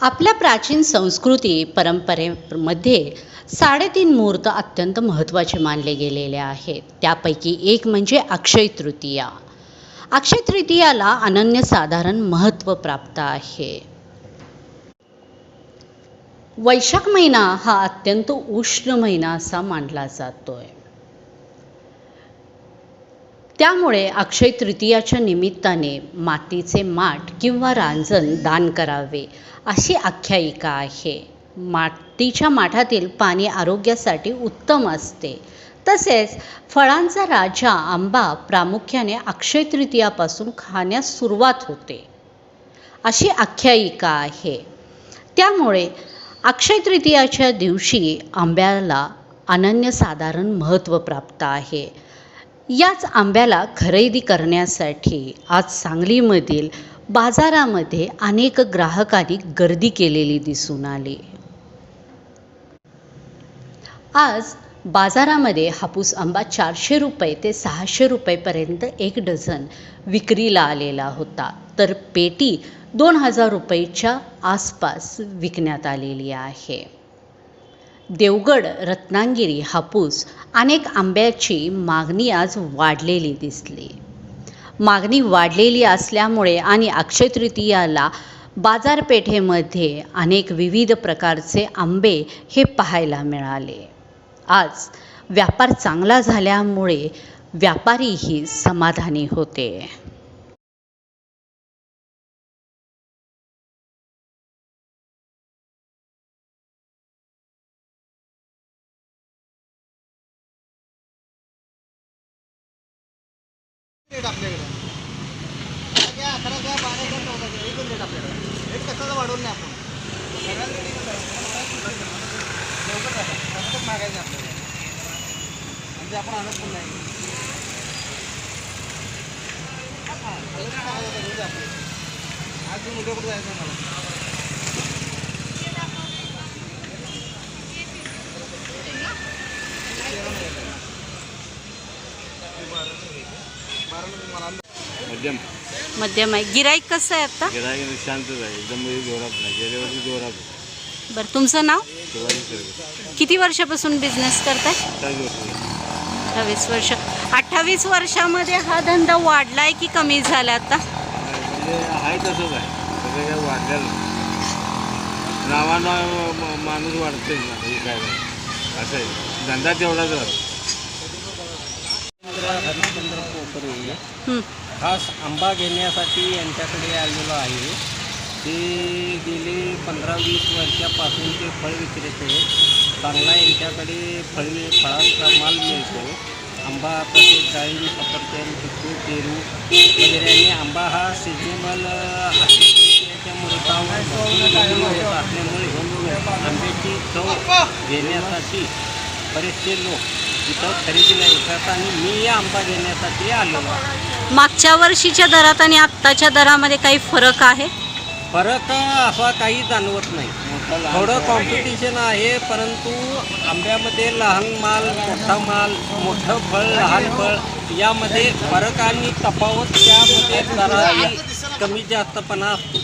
आपल्या प्राचीन संस्कृती परंपरेमध्ये साडेतीन मुहूर्त अत्यंत महत्त्वाचे मानले गेलेले आहेत. त्यापैकी एक म्हणजे अक्षय तृतीया. अक्षय तृतीयाला अनन्यसाधारण महत्त्व प्राप्त आहे. वैशाख महिना हा अत्यंत उष्ण महिना असा मानला जातोय. त्यामुळे अक्षय तृतीयाच्या निमित्ताने मातीचे माठ किंवा रांजण दान करावे अशी आख्यायिका आहे. मातीच्या माठातील पाणी आरोग्यासाठी उत्तम असते. तसेच फळांचा राजा आंबा प्रामुख्याने अक्षय तृतीयापासून खाण्यास सुरुवात होते. अशी आख्यायिका आहे. त्यामुळे अक्षय तृतीयाच्या दिवशी आंब्याला अनन्यसाधारण महत्त्व प्राप्त आहे. याच आंब्याला खरेदी करण्यासाठी आज सांगलीमधील बाजारामध्ये अनेक ग्राहकांनी गर्दी केलेली दिसून आली. आज बाजारामध्ये हापूस आंबा चारशे रुपये ते सहाशे रुपयेपर्यंत एक डझन विक्रीला आलेला होता. तर पेटी दोन हजार रुपयेच्या आसपास विकण्यात आलेली आहे. देवगड रत्नागिरी हापूस अनेक आंब्याची मागणी आज वाढलेली दिसली. मागणी वाढलेली असल्यामुळे आणि अक्षय तृतीयाला बाजारपेठेमध्ये अनेक विविध प्रकारचे आंबे हे पाहायला मिळाले. आज व्यापार चांगला झाल्यामुळे व्यापारीही समाधानी होते. आपल्याकडे. अकरा घ्या बारा घ्या चौदा घ्या एकच रेट आपल्याकडे. रेट कशाचा वाढवून नाही आपण? सगळ्याच रेट लवकर मागायचं आपल्याला आणि ते आपण आणत पण नाही. आज तुम्ही उद्या कुठे जायचं मला. मध्यम. मध्यम आहे. गिराईक कसं आहे आता? शांतच आहे एकदम म्हणजे जोरात नाही गेल्या वर्षी जोरात होतं. बरं तुमचं नाव? शिवाजी किती वर्षापासून बिझनेस करताय? अठ्ठावीस वर्ष. अठ्ठावीस वर्ष. अठ्ठावीस वर्षामध्ये हा धंदा वाढलाय की कमी झाला आता? म्हणजे आहे तसंच आहे. तसं काय वाढलेलं नाही. नावानं म- माणूस वाढतेच ना हे काय नाही. असं आहे. धंदा तेवढाच राहतो. हं. खास आंबा घेण्यासाठी यांच्याकडे आलेलो आहे. ते गेले पंधरा वीस वर्षापासून ते फळ विक्रेते चांगला यांच्याकडे फळ फळांचा माल मिळतो. आंबा तसेच डाळिंब सफरचंद चिकू पेरू वगैरे. आणि आंबा हा सिजनेबल असल्यामुळे आंब्याची चव घेण्यासाठी बरेचसे लोक खरेदीला येतात आणि मी आंबा घेण्यासाठी आलेलो आहे मागच्या वर्षीच्या दरात आणि आत्ताच्या दरामध्ये काही फरक आहे? फरक असा काही जाणवत नाही. थोडं कॉम्पिटिशन आहे परंतु आंब्यामध्ये लहान माल मोठा माल मोठं फळ लहान फळ यामध्ये फरक आणि तफावत त्यामध्ये जरा कमी जास्तपणा असतो.